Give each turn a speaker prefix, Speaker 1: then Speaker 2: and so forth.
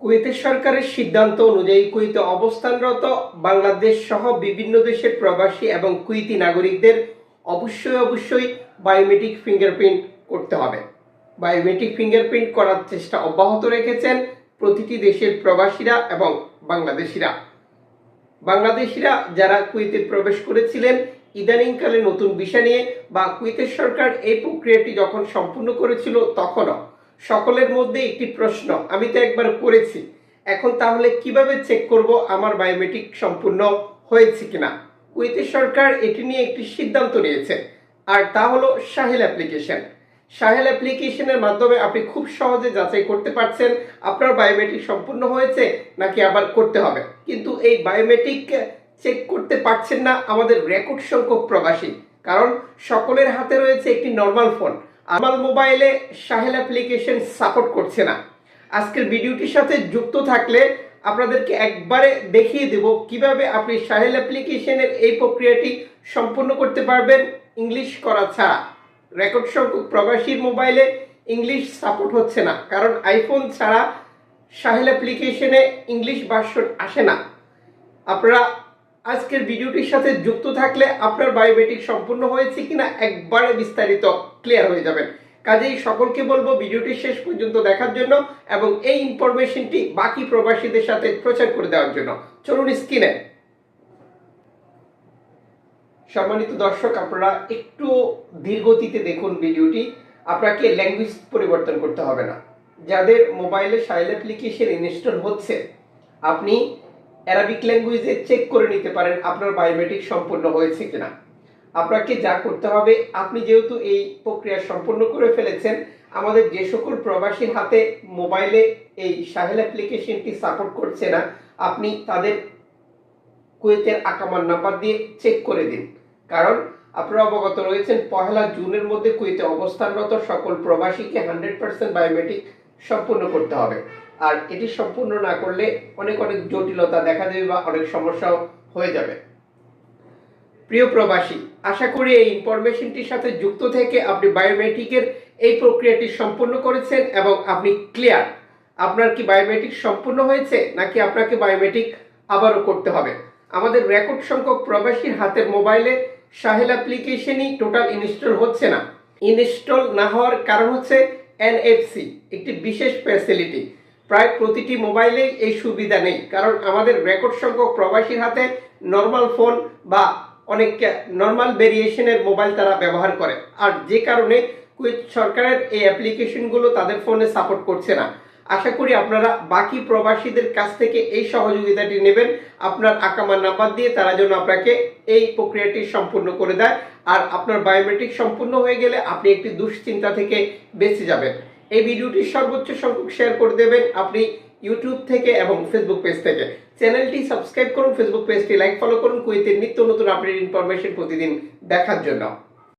Speaker 1: কুয়েতের সরকারের সিদ্ধান্ত অনুযায়ী কুয়েতে অবস্থানরত বাংলাদেশ সহ বিভিন্ন দেশের প্রবাসী এবং কুয়েতি নাগরিকদের অবশ্যই অবশ্যই বায়োমেট্রিক ফিঙ্গারপ্রিন্ট করতে হবে। বায়োমেট্রিক ফিঙ্গারপ্রিন্ট করার চেষ্টা অব্যাহত রেখেছেন প্রতিটি দেশের প্রবাসীরা এবং বাংলাদেশিরা। বাংলাদেশিরা যারা কুয়েতে প্রবেশ করেছিলেন, ইদানিংকালে নতুন বিষয় নিয়ে বা কুয়েতের সরকার এই প্রক্রিয়াটি যখন সম্পূর্ণ করেছিল তখনও সকলের মধ্যে একটি প্রশ্ন, আমি তো একবার করেছি। এখন তাহলে কীভাবে চেক করব আমার বায়োমেট্রিক সম্পূর্ণ হয়েছে কিনা? কুয়েতের সরকার এটি নিয়ে একটি সিদ্ধান্ত নিয়েছে, আর তা হলো সাহেল অ্যাপ্লিকেশন সাহেল অ্যাপ্লিকেশনের মাধ্যমে আপনি খুব সহজে যাচাই করতে পারছেন, আপনার বায়োমেট্রিক সম্পূর্ণ হয়েছে নাকি আবার করতে হবে। কিন্তু এই বায়োমেট্রিক চেক করতে পারছেন না আমাদের রেকর্ড সংখ্যক প্রবাসী, কারণ সকলের হাতে রয়েছে একটি নর্মাল ফোন আমার মোবাইলে সাহেল অ্যাপ্লিকেশন সাপোর্ট করছে না। আজকের ভিডিওটির সাথে যুক্ত থাকলে আপনাদেরকে একবারে দেখিয়ে দেব কীভাবে আপনি সাহেল অ্যাপ্লিকেশনের এই প্রক্রিয়াটি সম্পূর্ণ করতে পারবেন ইংলিশ করা ছাড়া। রেকর্ড সংখ্যক প্রবাসীর মোবাইলে ইংলিশ সাপোর্ট হচ্ছে না, কারণ আইফোন ছাড়া সাহেল অ্যাপ্লিকেশনে ইংলিশ ভার্সন আসে না। আপনারা আজকের ভিডিওটির সাথে যুক্ত থাকলে আপনার বায়োমেট্রিক সম্পূর্ণ হয়েছে কিনা একবারে বিস্তারিত ক্লিয়ার হয়ে যাবেন। কাজেই সকলকে বলব ভিডিওটি শেষ পর্যন্ত দেখার জন্য এবং এই ইনফরমেশনটি বাকি প্রবাসীদের সাথে প্রচার করে দেওয়ার জন্য। চলুন স্ক্রিনে। সম্মানিত দর্শক, আপনারা একটু ধীরগতিতে দেখুন ভিডিওটি। আপনাকে ল্যাঙ্গুয়েজ পরিবর্তন করতে হবে না। যাদের মোবাইলে সাইল অ্যাপ্লিকেশন ইনস্টল হচ্ছে, আপনি অ্যারাবিক ল্যাঙ্গুয়েজে চেক করে নিতে পারেন আপনার বায়োমেট্রিক সম্পূর্ণ হয়েছে কিনা। আপনাকে যা করতে হবে, আপনি যেহেতু এই প্রক্রিয়া সম্পূর্ণ করে ফেলেছেন, আমাদের যে সকল প্রবাসীর হাতে মোবাইলে এই সাহেল অ্যাপ্লিকেশনটি সাপোর্ট করছে না, আপনি তাদের কুয়েতের আকামার নাম্বার দিয়ে চেক করে দিন। কারণ আপনারা অবগত রয়েছেন, পহেলা জুনের মধ্যে কুয়েতে অবস্থানরত সকল প্রবাসীকে হান্ড্রেড পার্সেন্ট বায়োমেট্রিক সম্পূর্ণ করতে হবে। আর এটি সম্পূর্ণ না করলে অনেক অনেক জটিলতা দেখা দেবে বা অনেক সমস্যাও হয়ে যাবে। প্রিয় প্রবাসী, আশা করি এই ইনফরমেশনটির সাথে যুক্ত থেকে আপনি বায়োমেট্রিকের এই প্রক্রিয়াটি সম্পূর্ণ করেছেন এবং আপনি ক্লিয়ার। আপনার কি বায়োমেট্রিক সম্পূর্ণ হয়েছে নাকি আপনাকে বায়োমেট্রিক আবারও করতে হবে? আমাদের রেকর্ড সংখ্যক প্রবাসীর হাতের মোবাইলে সাহেল অ্যাপ্লিকেশনই টোটাল ইনস্টল হচ্ছে না। ইনস্টল না হওয়ার কারণ হচ্ছে এনএফসি, একটি বিশেষ ফ্যাসিলিটি। প্রায় প্রতিটি মোবাইলেই এই সুবিধা নেই। কারণ আমাদের রেকর্ড সংখ্যক প্রবাসীর হাতে নর্মাল ফোন বা অনেক নর্মাল ভেরিয়েশনের মোবাইল তারা ব্যবহার করে। আর যে কারণে কুয়েত সরকারের এই অ্যাপ্লিকেশনগুলো তাদের ফোনে সাপোর্ট করছে না। আশা করি আপনারা বাকি প্রবাসীদের কাছ থেকে এই সহযোগিতাটি নেবেন। আপনার আকামার নাম্বার দিয়ে তারা যেন আপনাকে এই প্রক্রিয়াটি সম্পূর্ণ করে দেয়। আর আপনার বায়োমেট্রিক সম্পূর্ণ হয়ে গেলে আপনি একটি দুশ্চিন্তা থেকে বেঁচে যাবেন। এই ভিডিওটি সর্বোচ্চ সংখ্যক শেয়ার করে দেবেন আপনি ইউটিউব থেকে এবং ফেসবুক পেজ থেকে। চ্যানেলটি সাবস্ক্রাইব করুন ফেসবুক পেজটি লাইক ফলো করুন কুয়েতের নিত্য নতুন আপডেট ইনফরমেশন প্রতিদিন দেখার জন্য।